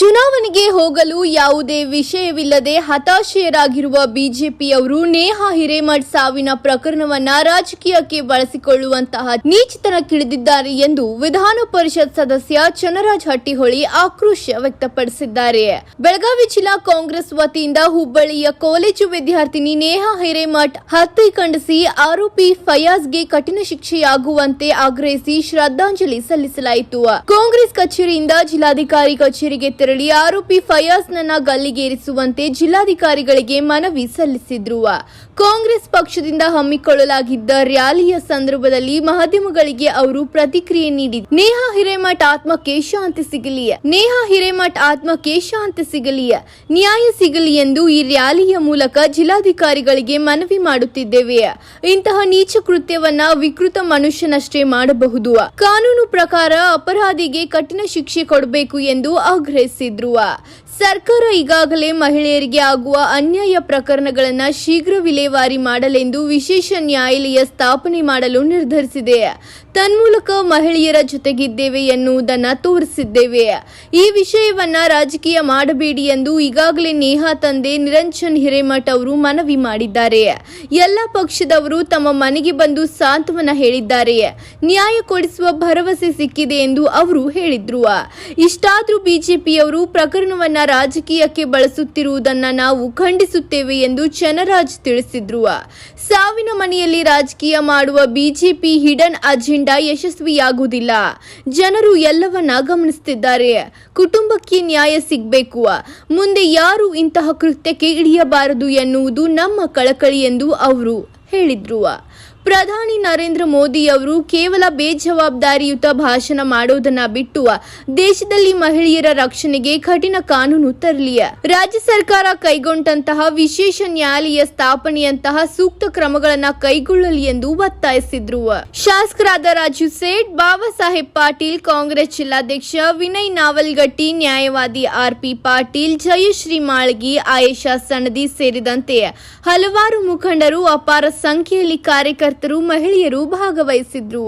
ಚುನಾವಣೆಗೆ ಹೋಗಲು ಯಾವುದೇ ವಿಷಯವಿಲ್ಲದೆ ಹತಾಶೆಯರಾಗಿರುವ ಬಿಜೆಪಿಯವರು ನೇಹಾ ಹಿರೇಮಠ್ ಸಾವಿನ ಪ್ರಕರಣವನ್ನ ರಾಜಕೀಯಕ್ಕೆ ಬಳಸಿಕೊಳ್ಳುವಂತಹ ನೀಚಿತನಕ್ಕಿಳಿದಿದ್ದಾರೆ ಎಂದು ವಿಧಾನ ಪರಿಷತ್ ಸದಸ್ಯ ಚನರಾಜ್ ಹಟ್ಟಿಹೊಳಿ ಆಕ್ರೋಶ ವ್ಯಕ್ತಪಡಿಸಿದ್ದಾರೆ. ಬೆಳಗಾವಿ ಜಿಲ್ಲಾ ಕಾಂಗ್ರೆಸ್ ವತಿಯಿಂದ ಹುಬ್ಬಳ್ಳಿಯ ಕಾಲೇಜು ವಿದ್ಯಾರ್ಥಿನಿ ನೇಹಾ ಹಿರೇಮಠ್ ಹತ್ಯೆ ಖಂಡಿಸಿ ಆರೋಪಿ ಫಯಾಜ್ಗೆ ಕಠಿಣ ಶಿಕ್ಷೆಯಾಗುವಂತೆ ಆಗ್ರಹಿಸಿ ಶ್ರದ್ಧಾಂಜಲಿ ಸಲ್ಲಿಸಲಾಯಿತು. ಕಾಂಗ್ರೆಸ್ ಕಚೇರಿಯಿಂದ ಜಿಲ್ಲಾಧಿಕಾರಿ ಕಚೇರಿಗೆ ತೆರಳಿ ಆರೋಪಿ ಫಯಾಜ್ನನ್ನ ಗಲ್ಲಿಗೇರಿಸುವಂತೆ ಜಿಲ್ಲಾಧಿಕಾರಿಗಳಿಗೆ ಮನವಿ ಸಲ್ಲಿಸಿದ್ರು. ಕಾಂಗ್ರೆಸ್ ಪಕ್ಷದಿಂದ ಹಮ್ಮಿಕೊಳ್ಳಲಾಗಿದ್ದ ರ್ಯಾಲಿಯ ಸಂದರ್ಭದಲ್ಲಿ ಮಾಧ್ಯಮಗಳಿಗೆ ಅವರು ಪ್ರತಿಕ್ರಿಯೆ ನೀಡಿದ ನೇಹಾ ಹಿರೇಮಠ್ ಆತ್ಮಕ್ಕೆ ಶಾಂತಿ ಸಿಗಲಿ, ನೇಹಾ ಹಿರೇಮಠ್ ಆತ್ಮಕ್ಕೆ ಶಾಂತಿ ಸಿಗಲಿ, ನ್ಯಾಯ ಸಿಗಲಿ ಎಂದು ಈ ರ್ಯಾಲಿಯ ಮೂಲಕ ಜಿಲ್ಲಾಧಿಕಾರಿಗಳಿಗೆ ಮನವಿ ಮಾಡುತ್ತಿದ್ದೇವೆ. ಇಂತಹ ನೀಚ ಕೃತ್ಯವನ್ನ ವಿಕೃತ ಮನುಷ್ಯನಷ್ಟೇ ಮಾಡಬಹುದು. ಕಾನೂನು ಪ್ರಕಾರ ಅಪರಾಧಿಗೆ ಕಠಿಣ ಶಿಕ್ಷೆ ಕೊಡಬೇಕು ಎಂದು ಆಗ್ರಹಿಸಿದ್ರು. ಸರ್ಕಾರ ಈಗಾಗಲೇ ಮಹಿಳೆಯರಿಗೆ ಆಗುವ ಅನ್ಯಾಯ ಪ್ರಕರಣಗಳನ್ನು ಶೀಘ್ರ ವಿಲೇವಾರಿ ಮಾಡಲೆಂದು ವಿಶೇಷ ನ್ಯಾಯಾಲಯ ಸ್ಥಾಪನೆ ಮಾಡಲು ನಿರ್ಧರಿಸಿದೆ. ತನ್ಮೂಲಕ ಮಹಿಳೆಯರ ಜೊತೆಗಿದ್ದೇವೆ ಎನ್ನುವುದನ್ನ ತೋರಿಸಿದ್ದೇವೆ. ಈ ವಿಷಯವನ್ನ ರಾಜಕೀಯ ಮಾಡಬೇಡಿ ಎಂದು ಈಗಾಗಲೇ ನೇಹಾ ತಂದೆ ನಿರಂಜನ್ ಹಿರೇಮಠ್ ಅವರು ಮನವಿ ಮಾಡಿದ್ದಾರೆ. ಎಲ್ಲ ಪಕ್ಷದವರು ತಮ್ಮ ಮನೆಗೆ ಬಂದು ಸಾಂತ್ವನ ಹೇಳಿದ್ದಾರೆ. ನ್ಯಾಯ ಕೊಡಿಸುವ ಭರವಸೆ ಸಿಕ್ಕಿದೆ ಎಂದು ಅವರು ಹೇಳಿದ್ರು. ಇಷ್ಟಾದ್ರೂ ಬಿಜೆಪಿಯವರು ಪ್ರಕರಣವನ್ನ ರಾಜಕೀಯಕ್ಕೆ ಬಳಸುತ್ತಿರುವುದನ್ನ ನಾವು ಖಂಡಿಸುತ್ತೇವೆ ಎಂದು ಚನರಾಜ್ ತಿಳಿಸಿದ್ರು. ಸಾವಿನ ಮನೆಯಲ್ಲಿ ರಾಜಕೀಯ ಮಾಡುವ ಬಿಜೆಪಿ ಹಿಡನ್ ಅಜೆಂಡಾ ಯಶಸ್ವಿಯಾಗುವುದಿಲ್ಲ. ಜನರು ಎಲ್ಲವನ್ನ ಗಮನಿಸುತ್ತಿದ್ದಾರೆ ಕುಟುಂಬಕ್ಕೆ ನ್ಯಾಯ ಸಿಗಬೇಕು. ಮುಂದೆ ಯಾರು ಇಂತಹ ಕೃತ್ಯಕ್ಕೆ ಇಳಿಯಬಾರದು ಎನ್ನುವುದು ನಮ್ಮ ಕಳಕಳಿ ಎಂದು ಅವರು ಹೇಳಿದ್ರು. ಪ್ರಧಾನಿ ನರೇಂದ್ರ ಮೋದಿ ಅವರು ಕೇವಲ ಬೇಜವಾಬ್ದಾರಿಯುತ ಭಾಷಣ ಮಾಡೋದನ್ನ ಬಿಟ್ಟು ದೇಶದಲ್ಲಿ ಮಹಿಳೆಯರ ರಕ್ಷಣೆಗೆ ಕಠಿಣ ಕಾನೂನು ತರಲಿ ರಾಜ್ಯ ಸರ್ಕಾರ ಕೈಗೊಂಡಂತಹ ವಿಶೇಷ ನ್ಯಾಯಾಲಯ ಸ್ಥಾಪನೆಯಂತಹ ಸೂಕ್ತ ಕ್ರಮಗಳನ್ನ ಕೈಗೊಳ್ಳಲಿ ಎಂದು ಒತ್ತಾಯಿಸಿದ್ರು. ಶಾಸಕರಾದ ರಾಜು ಸೇಠ್ ಬಾಬಾ ಸಾಹೇಬ್ ಪಾಟೀಲ್, ಕಾಂಗ್ರೆಸ್ ಜಿಲ್ಲಾಧ್ಯಕ್ಷ ವಿನಯ್ ನಾವಲ್ಗಟ್ಟಿ, ನ್ಯಾಯವಾದಿ ಆರ್ ಪಿ ಪಾಟೀಲ್, ಜಯಶ್ರೀ ಮಾಳ್ಗಿ, ಆಯೇಷಾ ಸಣದಿ ಸೇರಿದಂತೆ ಹಲವಾರು ಮುಖಂಡರು ಅಪಾರ ಸಂಖ್ಯೆಯಲ್ಲಿ ಕಾರ್ಯಕರ್ತರು ಮಹಿಳೆಯರು ಭಾಗವಹಿಸಿದ್ರು.